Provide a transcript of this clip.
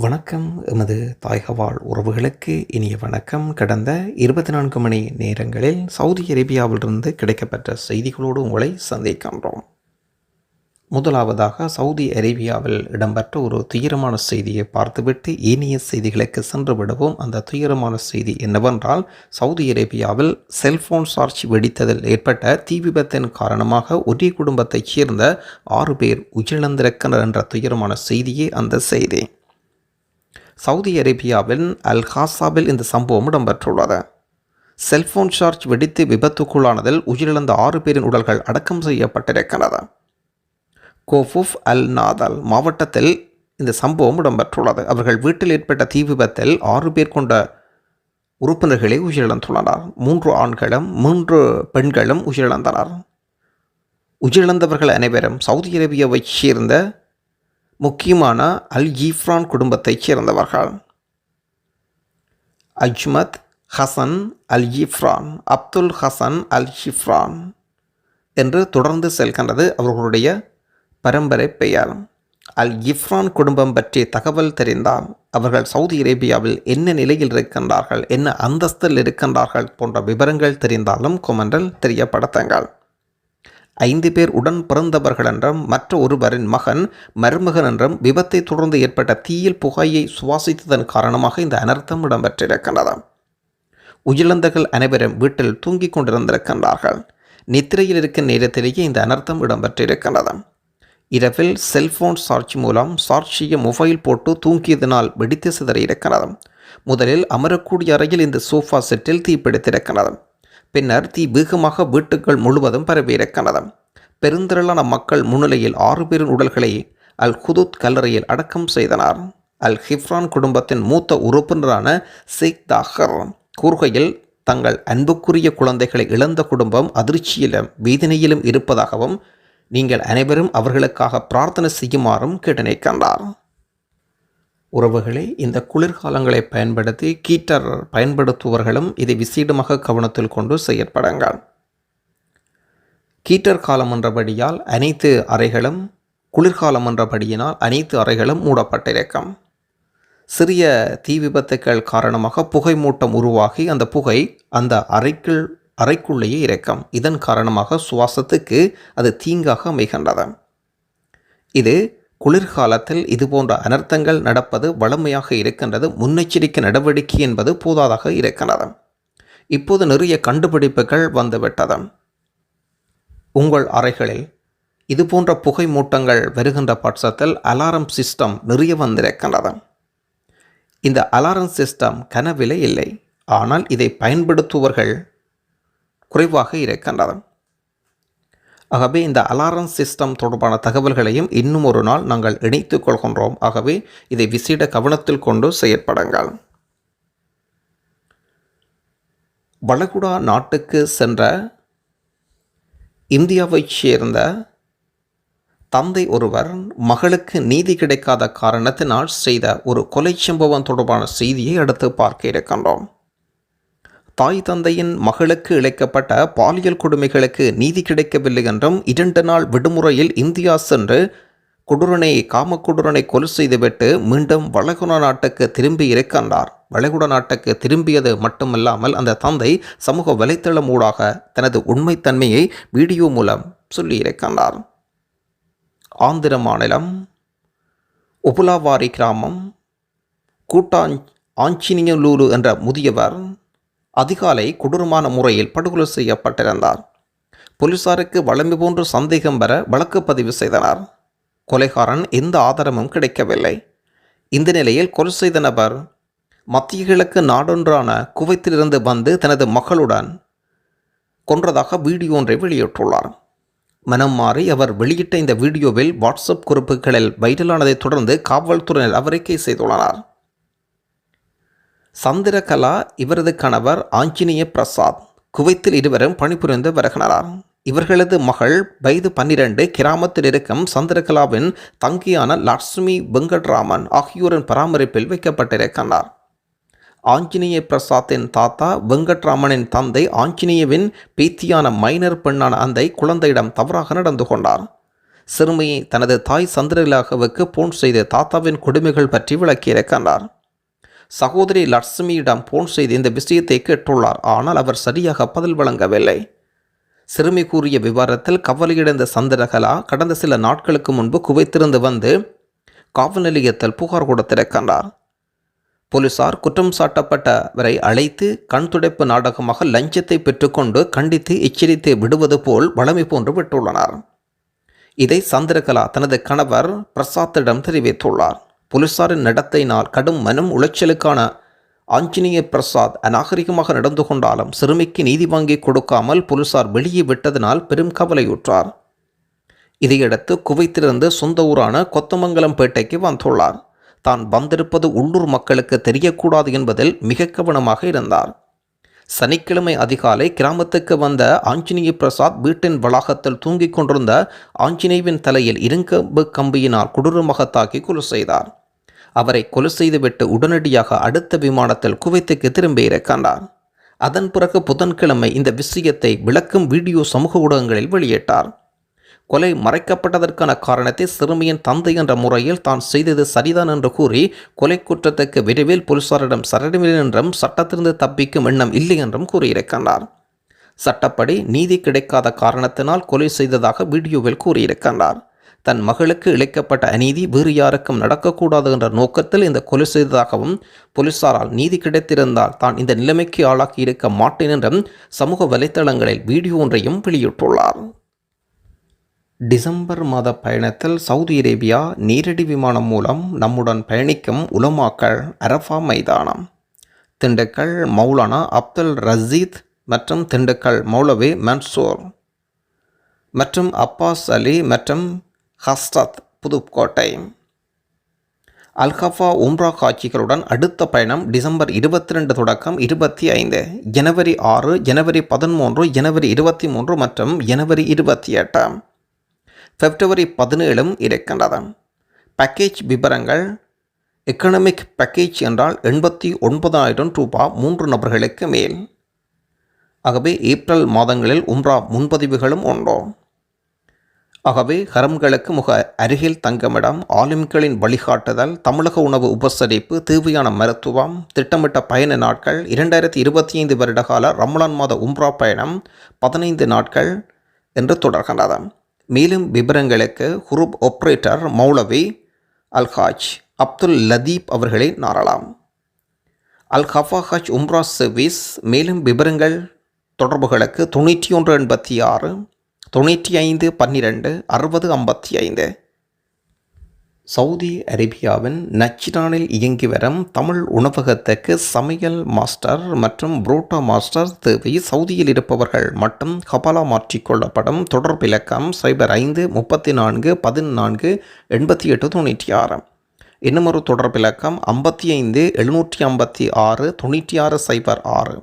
வணக்கம். எமது தாய்கவாழ் உறவுகளுக்கு இனிய வணக்கம். கடந்த இருபத்தி நான்கு மணி நேரங்களில் சவுதி அரேபியாவிலிருந்து கிடைக்கப்பெற்ற செய்திகளோடு உங்களை சந்திக்கின்றோம். முதலாவதாக சவுதி அரேபியாவில் இடம்பெற்ற ஒரு துயரமான செய்தியை பார்த்துவிட்டு ஏனைய செய்திகளுக்கு சென்று விடுவோம் அந்த துயரமான செய்தி என்னவென்றால் சவுதி அரேபியாவில் செல்போன் சார்ஜ் வெடித்ததில் ஏற்பட்ட தீ விபத்தின் காரணமாக ஒரே குடும்பத்தைச் சேர்ந்த ஆறு பேர் உயிரிழந்திருக்கின்றனர் என்ற துயரமான செய்தியே அந்த செய்தி. சவுதி அரேபியாவின் அல் ஹாசாவில் இந்த சம்பவம் இடம்பெற்றுள்ளது. செல்போன் சார்ஜ் வெடித்து விபத்துக்குள்ளானதில் உயிரிழந்த ஆறு பேரின் உடல்கள் அடக்கம் செய்யப்பட்டிருக்கிறது. கோஃபுஃப் அல் நாதல் மாவட்டத்தில் இந்த சம்பவம் இடம்பெற்றுள்ளது. அவர்கள் வீட்டில் ஏற்பட்ட தீ விபத்தில் ஆறு பேர் கொண்ட உறுப்பினர்களே உயிரிழந்துள்ளனர். மூன்று ஆண்களும் மூன்று பெண்களும் உயிரிழந்தனர். உயிரிழந்தவர்கள் அனைவரும் சவுதி அரேபியாவைச் சேர்ந்த முக்கியமான அல் ஈஃப்ரான் குடும்பத்தைச் சேர்ந்தவர்கள். அஜ்மத் ஹசன் அல் ஈஃப்ரான் அப்துல் ஹசன் அல் ஷிஃப்ரான் என்று தொடர்ந்து செல்கின்றது அவர்களுடைய பரம்பரை பெயர். அல் இஃப்ரான் குடும்பம் பற்றி தகவல் தெரிந்தால் அவர்கள் சவுதி அரேபியாவில் என்ன நிலையில் இருக்கின்றார்கள் என்ன அந்தஸ்தில் இருக்கின்றார்கள் போன்ற விவரங்கள் தெரிந்தாலும் கொமெண்டில் தெரியப்படுத்துங்கள். ஐந்து பேர் உடன் பிறந்தவர்கள் என்றும் மற்ற ஒருவரின் மகன் மருமகன் என்றும் விபத்தை தொடர்ந்து ஏற்பட்ட தீயில் புகையை சுவாசித்ததன் காரணமாக இந்த அனர்த்தம் இடம்பெற்றிருக்கின்றது. உயிரிழந்தகள் அனைவரும் வீட்டில் தூங்கிக் கொண்டிருந்திருக்கின்றார்கள். நித்திரையில் இருக்கும் நேரத்திலேயே இந்த அனர்த்தம் இடம்பெற்றிருக்கின்றது. இரவில் செல்போன் சார்ஜ் மூலம் சார்ஜ் செய்ய மொபைல் போட்டு தூங்கியதனால் வெடித்து சிதறியிருக்கிறது. முதலில் அமரக்கூடிய அறையில் இந்த சோஃபா செட்டில் தீப்பிடித்திருக்கிறது. பின்னர் தீ வேகமாக வீட்டுக்கள் முழுவதும் பரவியிருக்கிறது பெருந்திரளான மக்கள் முன்னிலையில் ஆறு பேரின் உடல்களை அல் ஹுதுத் கல்லறையில் அடக்கம் செய்தனர். அல் ஹிஃப்ரான் குடும்பத்தின் மூத்த உறுப்பினரான ஷேக் தாகர் கூறுகையில் தங்கள் அன்புக்குரிய குழந்தைகளை இழந்த குடும்பம் அதிர்ச்சியிலும் வேதனையிலும் இருப்பதாகவும் நீங்கள் அனைவரும் அவர்களுக்காக பிரார்த்தனை செய்யுமாறும் கேட்டனை கண்டார். உறவுகளை இந்த குளிர்காலங்களை பயன்படுத்தி கீட்டர் பயன்படுத்துபவர்களும் இதை விசேடமாக கவனத்தில் கொண்டு செயற்படுங்கள். கீட்டர் காலம் என்றபடியால் அனைத்து அறைகளும் குளிர்காலம் என்றபடியினால் அனைத்து அறைகளும் மூடப்பட்டிருக்கும். சிறிய தீ விபத்துக்கள் காரணமாக புகை மூட்டம் உருவாகி அந்த புகை அந்த அறைக்குள் அறைக்குள்ளேயே இருக்கும். இதன் காரணமாக சுவாசத்துக்கு அது தீங்காக அமைகின்றது. இது குளிர்காலத்தில் இதுபோன்ற அனர்த்தங்கள் நடப்பது வளமையாக இருக்கின்றது முன்னெச்சரிக்கை நடவடிக்கை என்பது போதாதாக இருக்கின்றது. இப்போது நிறைய கண்டுபிடிப்புகள் வந்துவிட்டது. உங்கள் அறைகளில் இதுபோன்ற புகை மூட்டங்கள் வருகின்ற பட்சத்தில் அலாரம் சிஸ்டம் நிறைய வந்திருக்கின்றது. இந்த அலாரம் சிஸ்டம் கனவிலே இல்லை ஆனால் இதை பயன்படுத்துவர்கள் குறைவாக இருக்கின்றது. ஆகவே இந்த அலாரம் சிஸ்டம் தொடர்பான தகவல்களையும் இன்னும் ஒரு நாள் நாங்கள் இணைத்துக் கொள்கின்றோம். ஆகவே இதை விசேட கவனத்தில் கொண்டு செயற்படுங்கள். வளகுடா நாட்டுக்கு சென்ற இந்தியாவைச் சேர்ந்த தந்தை ஒருவர் மகளுக்கு நீதி கிடைக்காத காரணத்தினால் செய்த ஒரு கொலை சம்பவம் தொடர்பான செய்தியை அடுத்து பார்க்க இருக்கின்றோம். தாய் தந்தையின் மகளுக்கு இழைக்கப்பட்ட பாலியல் கொடுமைகளுக்கு நீதி கிடைக்கவில்லை என்றும் இரண்டு நாள் விடுமுறையில் இந்தியா சென்று குடுரனை காமக்குடுரனை கொலை செய்துவிட்டு மீண்டும் வளைகுடா நாட்டுக்கு திரும்பி இருக்கின்றார் வளைகுடா நாட்டுக்கு திரும்பியது மட்டுமல்லாமல் அந்த தந்தை சமூக வலைத்தளம் ஊடாக தனது உண்மைத்தன்மையை வீடியோ மூலம் சொல்லியிருக்கின்றார் ஆந்திர மாநிலம் உபுலாவாரி கிராமம் கூட்டாஞ்ச் ஆஞ்சினியலூரு என்ற முதியவர் அதிகாலை கொடூரமான முறையில் படுகொலை செய்யப்பட்டிருந்தார். போலீசாருக்கு வளமை போன்று சந்தேகம் பெற வழக்கு பதிவு செய்தனர். கொலைகாரன் எந்த ஆதாரமும் கிடைக்கவில்லை. இந்த நிலையில் கொலை செய்த நபர் மத்திய கிழக்கு நாடொன்றான குவைத்திலிருந்து வந்து தனது மகளுடன் கொன்றதாக வீடியோ ஒன்றை வெளியிட்டுள்ளார். மனம் மாறி அவர் வெளியிட்ட இந்த வீடியோவில் வாட்ஸ்அப் குறிப்புகளில் வைரலானதைத் தொடர்ந்து காவல்துறையினர் அவரை செய்துள்ளனர். சந்திரகலா இவரது கணவர் ஆஞ்சநேய பிரசாத். குவைத்தில் இருவரும் பணிபுரிந்து வருகிறார் இவர்களது மகள் வயது பன்னிரண்டு கிராமத்தில் இருக்கும் சந்திரகலாவின் தங்கியான லட்சுமி வெங்கட்ராமன் ஆகியோரின் பராமரிப்பில் வைக்கப்பட்டிருக்கிறார் ஆஞ்சநேய பிரசாத்தின் தாத்தா வெங்கட்ராமனின் தந்தை ஆஞ்சநேயவின் பேத்தியான மைனர் பெண்ணான அந்த குழந்தையிடம் தவறாக நடந்து கொண்டார். சிறுமியை தனது தாய் சந்திரலாகவுக்கு போன் செய்து தாத்தாவின் கொடுமைகள் பற்றி விளக்கியிருக்கின்றார். சகோதரி லட்சுமியிடம் போன் செய்து இந்த விஷயத்தை கேட்டுள்ளார். ஆனால் அவர் சரியாக பதில் வழங்கவில்லை. சிறுமி கூறிய விவரத்தில் கவலையடைந்த சந்திரகலா கடந்த சில நாட்களுக்கு முன்பு குவைத்திருந்து வந்து காவல் நிலையத்தில் புகார் கொடுத்திருக்கின்றார். போலீசார் குற்றம் சாட்டப்பட்டவரை அழைத்து கண் துடைப்பு நாடகமாக லஞ்சத்தை பெற்றுக்கொண்டு கண்டித்து எச்சரித்து விடுவது போல் வளமை போன்று விட்டுள்ளனர். இதை சந்திரகலா தனது கணவர் பிரசாத்திடம் தெரிவித்துள்ளார். போலீசாரின் நடத்தையினால் கடும் மனம் உளைச்சலுக்கான ஆஞ்சநேய பிரசாத் அநாகரிகமாக நடந்து கொண்டாலும் சிறுமிக்கு நீதி வாங்கி கொடுக்காமல் போலீசார் வெளியே விட்டதனால் பெரும் கவலையுற்றார். இதையடுத்து குவைத்திலிருந்து சொந்த ஊரான கொத்தமங்கலம் பேட்டைக்கு வந்துள்ளார். தான் வந்திருப்பது உள்ளூர் மக்களுக்கு தெரியக்கூடாது என்பதில் மிக கவனமாக இருந்தார். சனிக்கிழமை அதிகாலை கிராமத்துக்கு வந்த ஆஞ்சநேய பிரசாத் வீட்டின் வளாகத்தில் தூங்கிக் கொண்டிருந்த ஆஞ்சநேயவின் தலையில் இருங்கம்பு கம்பியினால் கொடூரமாக தாக்கி கொலை செய்தார். அவரை கொலை செய்துவிட்டு உடனடியாக அடுத்த விமானத்தில் குவைத்துக்கு திரும்பியிருக்கின்றார் அதன் பிறகு புதன்கிழமை இந்த விஷயத்தை விளக்கும் வீடியோ சமூக ஊடகங்களில் வெளியிட்டார். கொலை மறைக்கப்பட்டதற்கான காரணத்தை சிறுமியின் தந்தை என்ற முறையில் தான் செய்தது சரிதான் என்று கூறி கொலை குற்றத்துக்கு விரைவில் போலீசாரிடம் சரணமில்லை என்றும் சட்டத்திலிருந்து தப்பிக்கும் எண்ணம் இல்லை என்றும் கூறியிருக்கின்றார் சட்டப்படி நீதி கிடைக்காத காரணத்தினால் கொலை செய்ததாக வீடியோவில் கூறியிருக்கின்றார் தன் மகளுக்கு இழைக்கப்பட்ட அநீதி வேறு யாருக்கும் நடக்கக்கூடாது என்ற நோக்கத்தில் இந்த கொலை செய்ததாகவும் போலீசாரால் நீதி கிடைத்திருந்தால் தான் இந்த நிலைமைக்கு ஆளாக்கி இருக்க மாட்டேன் என்றும் சமூக வலைத்தளங்களில் வீடியோ ஒன்றையும் வெளியிட்டுள்ளார். டிசம்பர் மாத பயணத்தில் சவுதி அரேபியா நேரடி விமானம் மூலம் நம்முடன் பயணிக்கும் உலமாக்கள் அரஃபா மைதானம். திண்டுக்கல் மௌலானா அப்துல் ரசீத் மற்றும் திண்டுக்கல் மௌலவி மன்சூர் மற்றும் அப்பாஸ் அலி மற்றும் ஹஸ்ரத் புதுக்கோட்டை. அல்ஹஃபா உம்ரா காட்சிகளுடன் அடுத்த பயணம் டிசம்பர் இருபத்தி ரெண்டு தொடக்கம் இருபத்தி ஐந்து ஜனவரி ஆறு ஜனவரி பதிமூன்று ஜனவரி இருபத்தி மூன்று மற்றும் ஜனவரி இருபத்தி எட்டு. பிப்ரவரி பதினேழும் இருக்கின்றது. பேக்கேஜ் விவரங்கள் எக்கனாமிக் பேக்கேஜ் என்றால் எண்பத்தி ஒன்பதாயிரம் ரூபாய் மூன்று நபர்களுக்கு மேல். ஆகவே ஏப்ரல் மாதங்களில் உம்ரா முன்பதிவுகளும் உண்டோ. ஆகவே ஹரம்களுக்கு முக அருகில் தங்கமிடம். ஆலிம்களின் வழிகாட்டுதல் தமிழக உணவு உபசரிப்பு தேவையான மருத்துவம் திட்டமிட்ட பயண நாட்கள் இரண்டாயிரத்தி இருபத்தி ஐந்து வருடகால ரம்லான் மாத உம்ரா பயணம் பதினைந்து நாட்கள் என்று தொடர்கின்றது மேலும் விவரங்களுக்கு குரூப் ஆப்ரேட்டர் மௌலவி அல்ஹாஜ் அப்துல் லதீப் அவர்களை நாரலாம் அல் ஹஃபா ஹஜ் உம்ரா சர்வீஸ் மேலும் விவரங்கள் தொடர்புகளுக்கு தொண்ணூற்றி ஒன்று எண்பத்தி ஆறு தொண்ணூற்றி ஐந்து பன்னிரெண்டு அறுபது ஐம்பத்தி ஐந்து. சவுதி அரேபியாவின் நச்சினானில் இயங்கி வரும் தமிழ் உணவகத்துக்கு சமையல் மாஸ்டர் மற்றும் புரோட்டா மாஸ்டர் தேவை. சவுதியில் இருப்பவர்கள் மட்டும் ஹபாலா மாற்றிக்கொள்ளப்படும் தொடர்பிலக்கம் சைபர் ஐந்து முப்பத்தி நான்கு பதினான்கு எண்பத்தி எட்டு தொண்ணூற்றி ஆறு. இன்னும் ஒரு தொடர்பிலக்கம் ஐம்பத்தி ஐந்து எழுநூற்றி ஐம்பத்தி ஆறு தொண்ணூற்றி ஆறு சைபர் ஆறு.